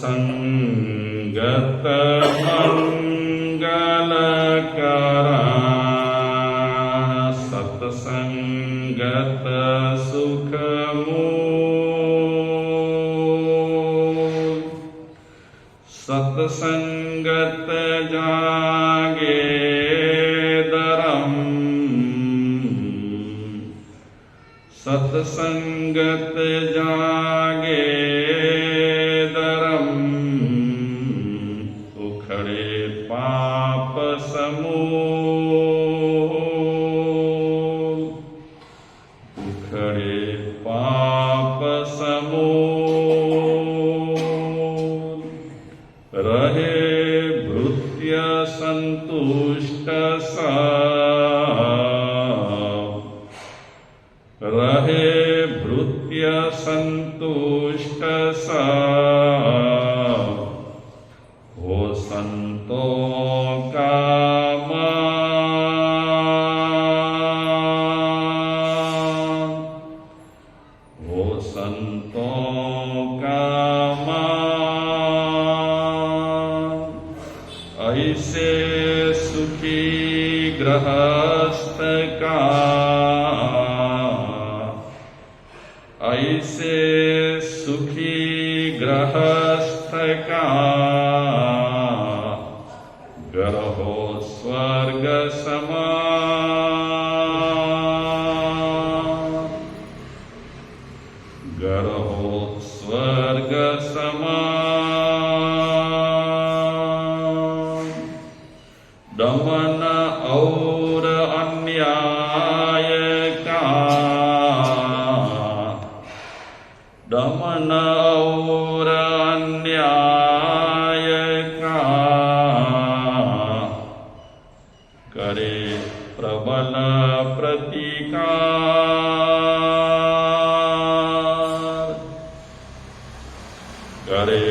ਸੰਗਤ ਮੰਗਲ ਕਰਾ ਸਤ ਸੰਗਤ ਸੁਖ ਮੋ ਸਤ ਸੰਗਤ ਜਾਗੇ ਧਰਮ ਸਤ ਸੰਗਤ ਜਾਗੇ स्वर्ग करे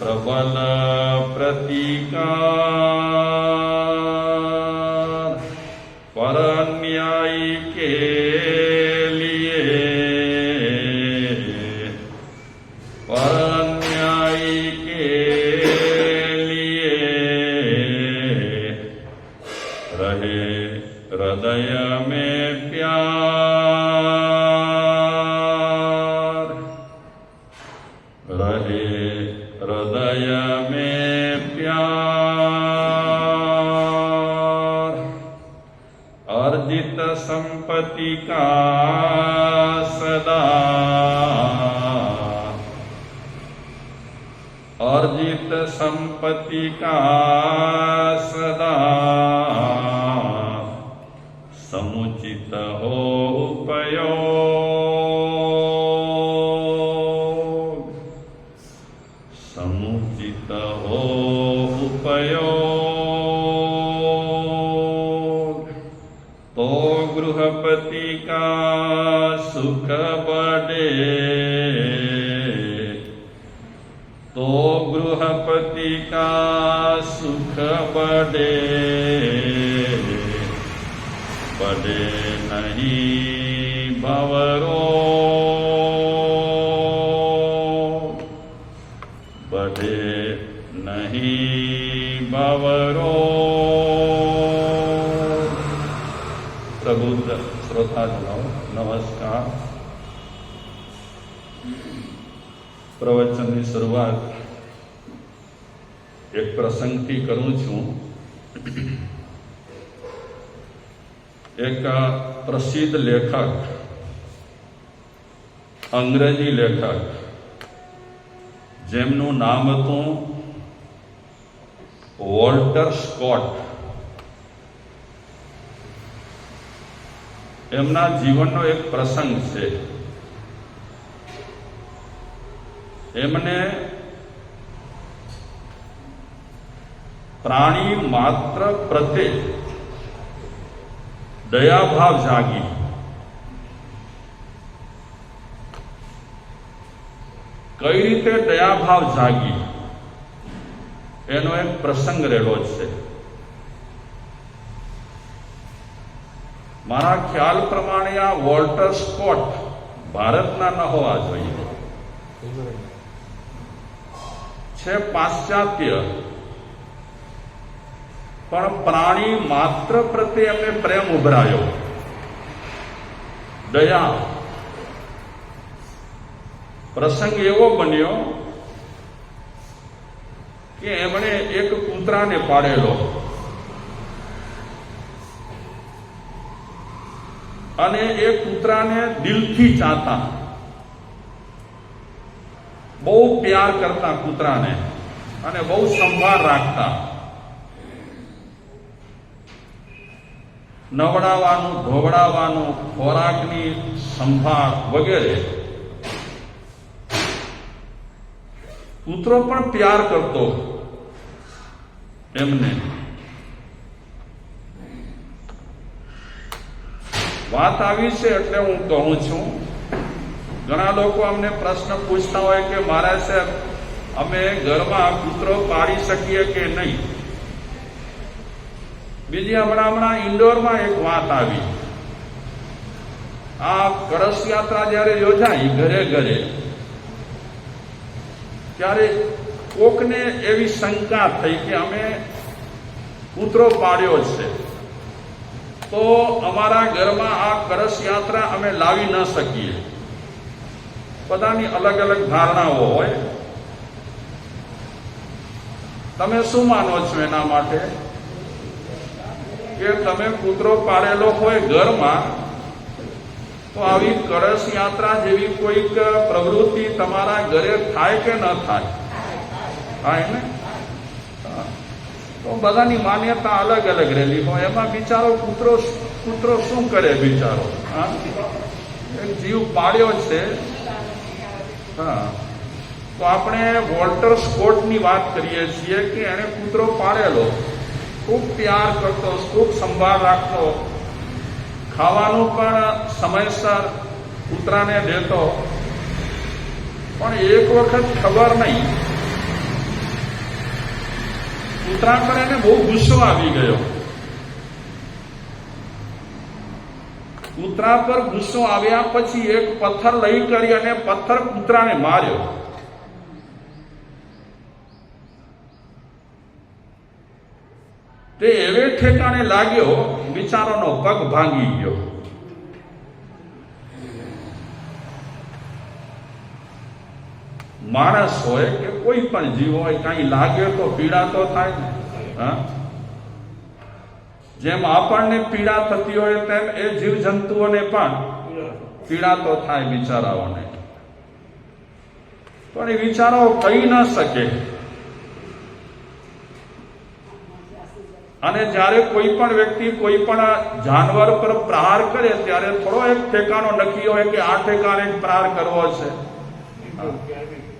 प्रबल प्रतिकार रहे हृदय में प्यार अर्जित संपत्ति का सदा अर्जित संपत्ति का उपयोग तो गृहपति का सुख बढ़े तो गृहपति का सुख बढ़े बढ़े नहीं પ્રબુદ્ધ શ્રોતાજનો નમસ્કાર પ્રવચનની શરૂઆત એક પ્રસંગથી કરું છું. એક પ્રસિદ્ધ લેખક, અંગ્રેજી લેખક, જેમનું નામ હતું વોલ્ટર સ્કોટ. એમના જીવનનો એક પ્રસંગ છે. એમને પ્રાણી માત્ર પ્રત્યે દયાભાવ જાગી. કઈ રીતે દયાભાવ જાગી? એનો એક પ્રસંગ રહેલો છે. મારા ખ્યાલ પ્રમાણે આ વોલ્ટર સ્કોટ ભારતના ન હોવા જોઈએ. છે પાશ્ચાત્ય. પણ પ્રાણી માત્ર પ્રત્યે એમને પ્રેમ ઉભરાયો. દયા. પ્રસંગ એવો બન્યો કે એમણે એક કૂતરાને પાડેલો. અને એ કૂતરાને દિલથી ચાહતા. બહુ પ્યાર કરતા કૂતરાને અને બહુ સંભાળ રાખતા. નવડાવવાનું, ધોવડાવવાનું, ખોરાકની સંભાળ વગેરે. કૂતરો પણ પ્યાર કરતો. એમને વાત આવી છે એટલે હું કહું છું. ઘણા લોકો અમને પ્રશ્ન પૂછતા હોય કે, મારા સાહેબ, અમે ઘરમાં કૂતરો પાડી શકીએ કે નહીં? બીજી હમણાં હમણાં ઇન્ડોરમાં એક વાત આવી. આ કળશ યાત્રા જ્યારે યોજાઈ ઘરે ઘરે, ત્યારે કોકને એવી શંકા થઈ કે અમે કૂતરો પાડ્યો છે. તો અમારા ઘરમાં આ કળશ યાત્રા અમે લાવી ન શકીએ. બધાની અલગ અલગ ધારણાઓ હોય. તમે શું માનો છો એના માટે? કે તમે કૂતરો પાડેલો હોય ઘરમાં, તો આવી કળશ યાત્રા જેવી કોઈક પ્રવૃત્તિ તમારા ઘરે થાય કે ન થાય? થાય ને. તો બધાની માન્યતા અલગ અલગ રહેલી. હોય એમાં બિચારો કૂતરો કૂતરો શું કરે બિચારો? હા? એક જીવ પાડ્યો છે. હા. તો આપણે વોલ્ટર સ્કોટની વાત કરીએ છીએ કે એણે કૂતરો પાડેલો. ખૂબ પ્યાર કરતો, ખૂબ સંભાળ રાખતો. ખાવાનું પણ સમયસર કૂતરાને દેતો. પણ એક વખત ખબર નહીં. કૂતરા પર એને બહુ ગુસ્સો આવી ગયો. કૂતરા પર ગુસ્સો આવ્યા પછી એક પથ્થર લઈ કરી અને પથ્થર કૂતરાને માર્યો. તે એવે ઠેકાણે લાગ્યો, બિચારાનો પગ ભાંગી ગયો. માણસ હોય કે કોઈ પણ જીવ હોય, કાંઈ લાગે તો પીડા તો થાય ને. હા? જેમ આપણને પીડા થતી હોય તેમ એ જીવ જંતુઓને પણ પીડા તો થાય બિચારાઓને. પણ એ બિચારાઓ કહી ન શકે. અને જ્યારે કોઈ પણ વ્યક્તિ કોઈ પણ જાનવર પર પ્રહાર કરે, ત્યારે થોડો એક ઠેકાણો નક્કી હોય કે આ ઠેકાણે પ્રહાર કરવો છે.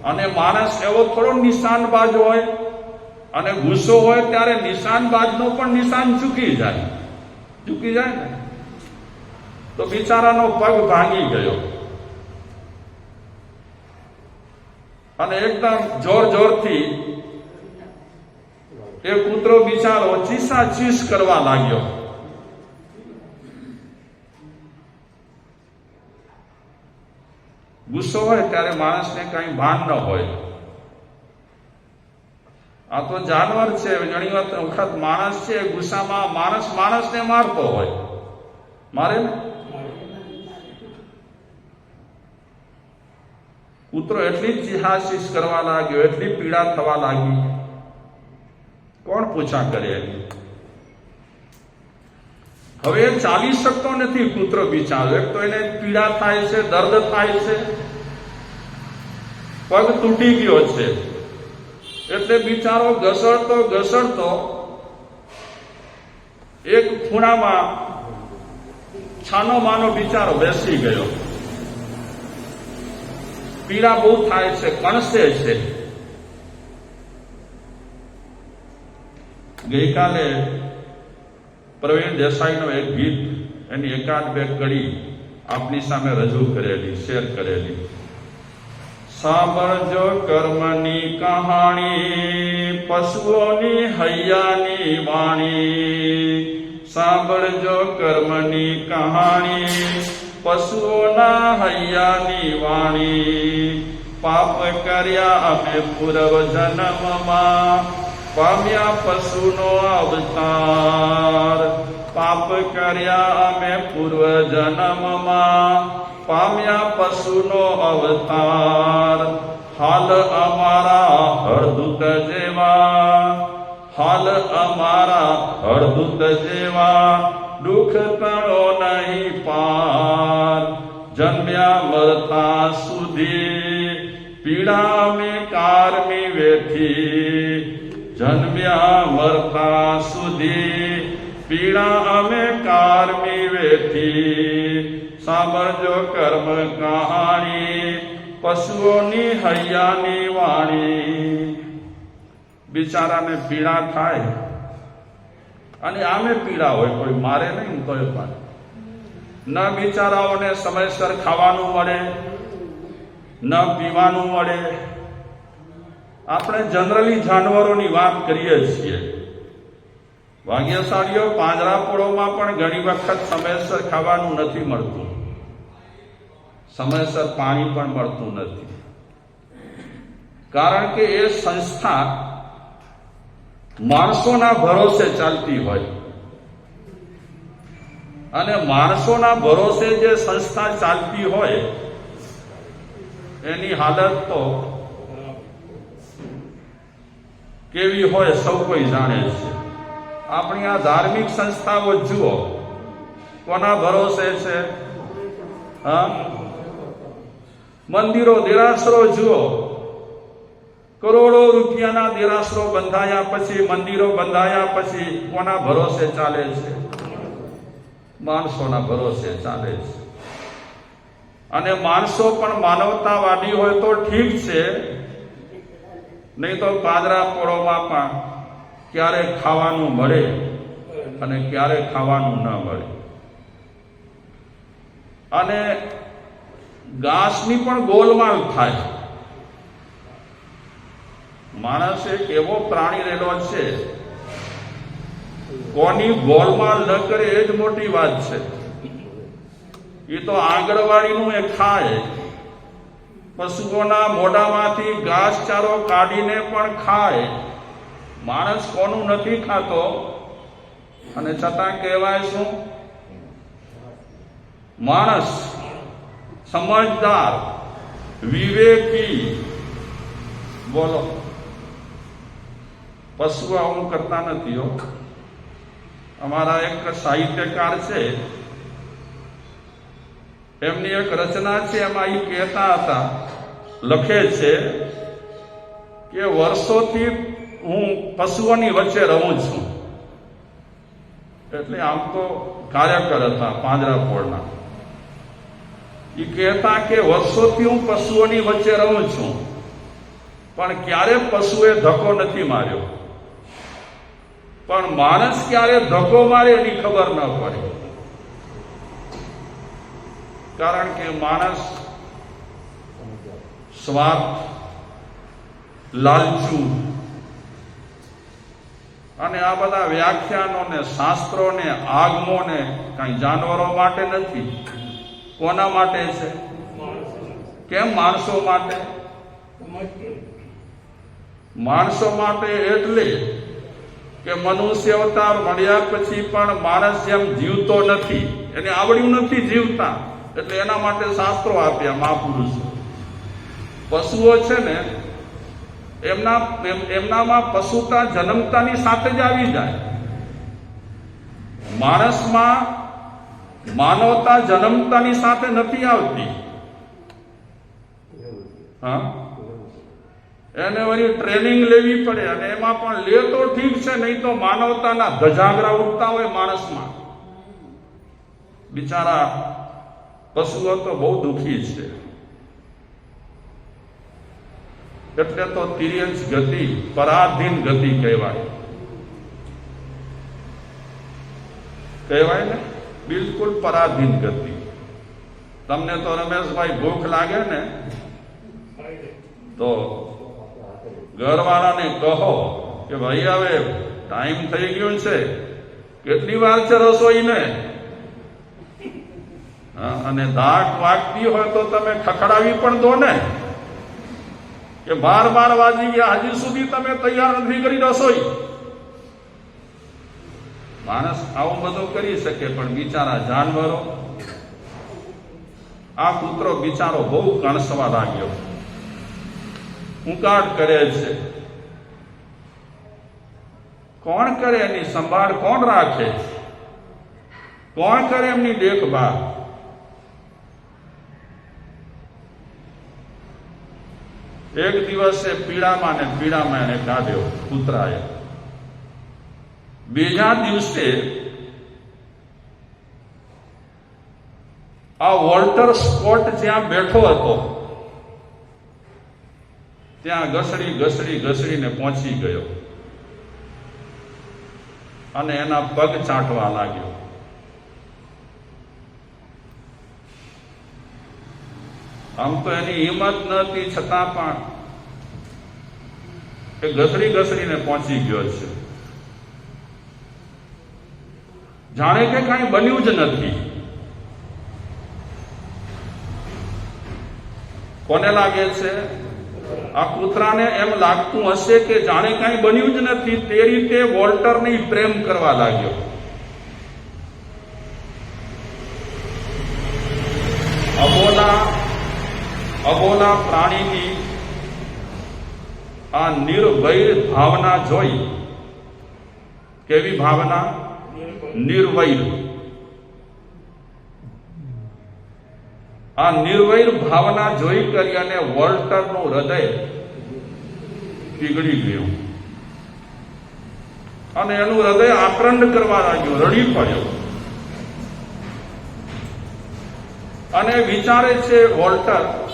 અને માણસ એવો થોડો નિશાનબાજ હોય અને ગુસ્સો હોય ત્યારે નિશાનબાજનો પણ નિશાન ચૂકી જાય. ચૂકી જાય ને? તો બિચારાનો પગ ભાંગી ગયો. અને એકદમ જોર જોરથી એ કૂતરો બિચારો ચીસા ચીસ કરવા લાગ્યો. ગુસ્સો હોય ત્યારે માણસને કઈ ભાન ન હોય. આ તો જાનવર છે, ઘણી વખત માણસ છે, ગુસ્સામાં માણસ માણસને મારતો હોય. મારે? કૂતરો એટલી જ કરવા લાગ્યો, એટલી પીડા થવા લાગી. કોણ પૂછા કરે હવે ચાલી શકતો નથી કૂતરો બિચારો. એક તો એને પીડા થાય છે, દર્દ થાય છે. પગ તૂટી ગયો છે. એટલે બિચારો ઘસડતો ઘસડતો એક ખૂણામાં છાનો માનો બિચારો બેસી ગયો. પીડા બહુ થાય છે, કણસે છે. ગઈકાલે પ્રવીણ દેસાઈનો એક ગીત એની એકાદ બે કડી આપની સામે રજૂ કરેલી, શેર કરેલી. સાંભળજો કર્મની કહાણી, પશુઓની હૈયાની વાણી. સાંભળજો કર્મની કહાણી, પશુઓના હૈયાની વાણી. પાપ કર્યા અમે પૂર્વ જન્મમાં પામ્યા પશુનો અવતાર. પાપ કર્યા અમે પૂર્વ જન્મમાં પશુનો અવતાર. હાલ અમારા હળદૂત જેવા. હાલ અમારા હળદૂત જેવા. દુઃખ તણો નહીં પાર. જન્મ્યા મરતા સુધી પીડા અમે કારમી વેઠી. જન્મ્યા મરતા સુધી પીડા અમે કારમી વેઠી. સાંભળજો કર્મ કહાણી પશુઓની હૈયાની વાણી. બિચારાને પીડા થાય અને આમે પીડા હોય, કોઈ મારે નહીં કોઈ પણ ન બિચારાઓને સમયસર ખાવાનું મળે, ન પીવાનું મળે. આપણે જનરલી જાનવરોની વાત કરીએ છીએ. ભાગ્યશાળીઓ પાંજરાપોળોમાં પણ ઘણી વખત સમયસર ખાવાનું નથી મળતું. સમયસર પાણી પણ મળતું નથી. કારણ કે એ સંસ્થા માણસોના ભરોસે ચાલતી હોય. અને માણસોના ભરોસે જે સંસ્થા ચાલતી હોય, એની હાલત તો કેવી હોય સૌ કોઈ જાણે છે. આપણી આ ધાર્મિક સંસ્થાઓ જુઓ. કોના ભરોસે છે? હા? મંદિરો દેરાસરો જુઓ. કરોડો રૂપિયાના દેરાસરો બંધાયા પછી, મંદિરો બંધાયા પછી કોના ભરોસે ચાલે છે? માણસોના ભરોસે ચાલે છે. અને માણસો પણ માનવતાવાદી હોય તો ઠીક છે. નહીં તો પાદરા પોળોમાં પણ ક્યારે ખાવાનું મળે અને ક્યારે ખાવાનું ન મળે. અને ઘાસની પણ ગોલમાલ થાય. માણસ એક એવો પ્રાણી રહેલો છે, કોની ગોલમાલ ન કરે એ જ મોટી વાત છે. એ તો આંગણવાડીનું એ ખાય. પશુઓના મોઢામાંથી ઘાસચારો કાઢીને પણ ખાય. માણસ કોનું નથી ખાતો અને છતાં કહેવાય શું? માણસ સમજદાર, વિવેકી. બોલો. પશુ આવું કરતા નથી હો. અમારા એક સાહિત્યકાર છે. એમની એક રચના છે, એમાં એ કહેતા હતા, લખે છે કે વર્ષોથી હું પશુઓની વચ્ચે રહું છું. એટલે આમ તો કાર્યકર હતા પાંજરાપોળના એ કહેતા કે વર્ષોથી હું પશુઓની વચ્ચે રહું છું. પણ ક્યારે પશુએ ધક્કો નથી માર્યો? પણ માણસ ક્યારે ધક્કો મારે એની ખબર ન પડે. કારણ કે માણસ સ્વાર્થ, લાલચુ અને આ બધા વ્યાખ્યાનો ને શાસ્ત્રો ને આગમો ને કઈ જાનવરો માટે નથી. કોના માટે છે? કેમ માણસો માટે? માણસો માટે એટલે કે મનુષ્ય અવતાર મળ્યા પછી પણ માણસ જેમ જીવતો નથી. એને આવડ્યું નથી જીવતા. એટલે એના માટે શાસ્ત્રો આપ્યા મહાપુરુષો. પશુઓ છે ને એમના એમ- એમનામાં પશુતા જન્મતાની સાથે જ આવી જાય. માણસમાં માનવતા જન્મતાની સાથે નથી આવતી. હા? એને વળી ટ્રેનિંગ લેવી પડે અને એમાં પણ લે તો ઠીક છે, નહીં તો માનવતાના ધજાગરા ઉઠતા હોય માણસમાં. બિચારા પશુઓ તો બહુ દુઃખી છે. એટલે તો તિર્યંશ ગતિ, પરાધીન ગતિ કહેવાય. કહેવાય ને? બિલકુલ પરાધીન ગતિ. તમને તો રમેશભાઈ ભૂખ લાગે ને? તો ઘરવાળાને કહો કે ભાઈ, હવે ટાઈમ થઈ ગયો છે. કેટલી વાર છે રસોઈને? અને ધાક વાગતી હોય તો તમે ખખડાવી પણ દો ને. કે બાર બાર વાગી ગયા, હજી સુધી તમે તૈયાર નથી કરી રસોઈ. માણસ આવું બધું કરી શકે, પણ બિચારા જાનવરો, આ કૂતરો બિચારો બહુ કણસવા લાગ્યો. ઉકાટ કરે છે. કોણ કરે એની સંભાળ, કોણ રાખે? કોણ કરે એમની દેખભાળ? એક દિવસે પીડામાં ને પીડામાં એને કાઢ્યો કૂતરાએ બીજા દિવસે આ વોલ્ટર સ્કોટ જ્યાં બેઠો હતો, ત્યાં ઘસડી ઘસડી, ઘસડીને પહોંચી ગયો. અને એના પગ ચાટવા લાગ્યો. આમ તો એની હિંમત નથી છતાં પણ એ ઘસરી ઘસડીને પહોંચી ગયો છે. જાણે કે કાંઈ બન્યું જ નથી. કોને લાગે છે? આ કૂતરાને એમ લાગતું હશે કે જાણે કાંઈ બન્યું જ નથી તે રીતે વોલ્ટરને પ્રેમ કરવા લાગ્યો અબોલા અબોલા પ્રાણીની આ નિર્વૈર ભાવના જોઈ કેવી ભાવના? નિર્વૈર આ નિર્વૈર ભાવના જોઈ કરી અને વોલ્ટરનું હૃદય પીગળી ગયું. અને એનું હૃદય આક્રંદ કરવા લાગ્યું, રડી પડ્યો. અને વિચારે છે, વોલ્ટર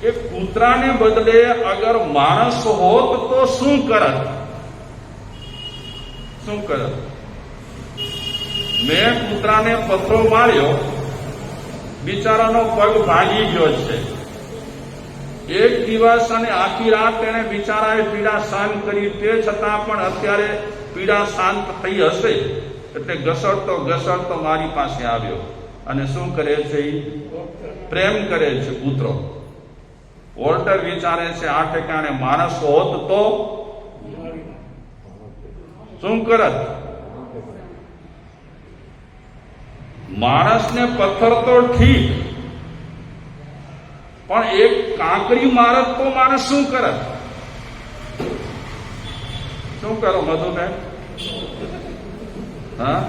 કે કૂતરાને બદલે અગર માણસ હોત તો શું કરત? શું કરત? મેં કૂતરાને પથ્થરો માર્યો, બિચારાનો પગ ભાગી ગયો છે. એક દિવસ અને આખી રાત તેને બિચારાએ પીડા શાંત કરી, તે છતાં પણ અત્યારે પીડા શાંત થઈ હશે. એટલે ઘસડતો ઘસડતો મારી પાસે આવ્યો અને શું કરે છે? પ્રેમ કરે છે કૂતરો. વોલ્ટર વિચારે છે આ ઠેકાણે માણસ હોત તો? શું કરત? માણસને પથ્થર તો ઠીક, પણ એક કાંકરી મારત તો માણસ શું કરત? શું કરો મધુબેન? હા?